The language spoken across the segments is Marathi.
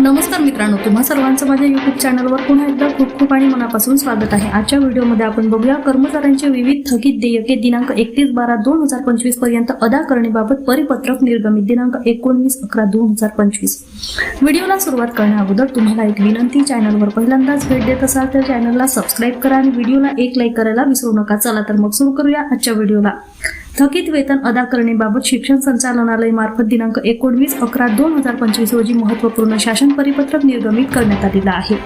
नमस्कार मित्रांनो तुम्हा सर्वांचं माझ्या युट्यूब चॅनलवर पुन्हा एकदा खूप खूप आणि मनापासून स्वागत आहे. आजच्या व्हिडिओमध्ये आपण बघूया कर्मचाऱ्यांचे विविध थकीत देयके दिनांक एकतीस बारा दोन हजार पंचवीसपर्यंत अदा करण्याबाबत परिपत्रक निर्गमित दिनांक एकोणवीस अकरा दोन हजार पंचवीस. व्हिडिओला सुरुवात करण्या अगोदर तुम्हाला एक विनंती चॅनलवर पहिल्यांदाच भेट देत असाल तर चॅनलला सबस्क्राईब करा आणि व्हिडिओला एक लाईक करायला विसरू नका. चला तर मग सुरू करूया आजच्या व्हिडिओला. थकीत वेतन अदा करण्याबाबत शिक्षण संचालनालय मार्फत दिनांक एकोणवीस अकरा दोन हजार पंचवीस रोजी महत्त्वपूर्ण शासन परिपत्रक निर्गमित करण्यात आलेलं आहे.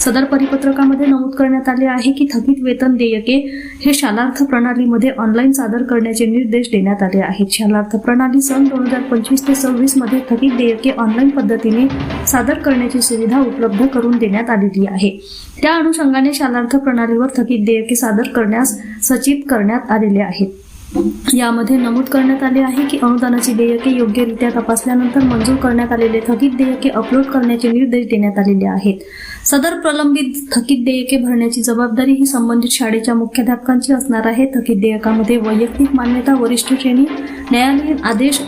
सदर परिपत्रकामध्ये नमूद करण्यात आले आहे की थकीत वेतन देयके हे शालार्थ प्रणालीमध्ये ऑनलाईन सादर करण्याचे निर्देश देण्यात आले आहेत. शालार्थ प्रणाली सन दोन हजार पंचवीस ते सव्वीसमध्ये थकीत देयके ऑनलाईन पद्धतीने सादर करण्याची सुविधा उपलब्ध करून देण्यात आलेली आहे. त्या अनुषंगाने शालार्थ प्रणालीवर थकीत देयके सादर करण्यास सचित करण्यात आलेले आहेत. यामध्ये नमूद करण्यात आले आहे की अनुदानाची देयके योग्यरित्या तपासल्यानंतर मंजूर करण्यात आलेले थकीत देयके अपलोड करण्याचे निर्देश देण्यात आलेले आहेत. सदर प्रलंबित थकीत देयके भरण्याची जबाबदारी ही संबंधित शाळेच्या मुख्याध्यापकांची असणार आहे. थकीत देयकामध्ये वैयक्तिक मान्यता वरिष्ठ श्रेणी न्यायालयीन आदेश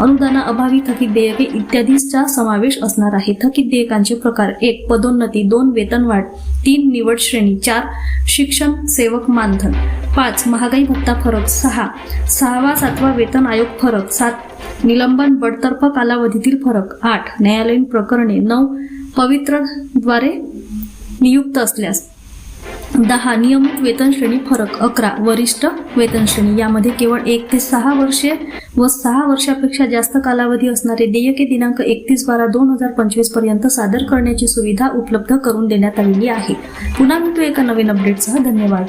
अनुदानाअभावी थकीत देयके इत्यादीचा समावेश असणार आहे. थकीत देयकांचे प्रकार एक पदोन्नती दोन वेतनवाढ तीन निवड श्रेणी चार शिक्षण सेवक मानधन. पाच महागाई भत्ता फरक. सहा सहावा सातवा वेतन आयोग फरक. सात निलंबन बडतर्फ कालावधीतील फरक. आठ न्यायालयीन प्रकरणे नऊ पवित्रद्वारे नियुक्त असल्यास. दहा नियमित वेतन श्रेणी फरक. अकरा वरिष्ठ वेतन श्रेणी. यामध्ये केवळ एक ते सहा वर्षे व सहा वर्षापेक्षा जास्त कालावधी असणारे देयके दिनांक एकतीस बारा दोन हजार पंचवीसपर्यंत सादर करण्याची सुविधा उपलब्ध करून देण्यात आलेली आहे. पुन्हा भेटू एका नवीन अपडेटसह धन्यवाद.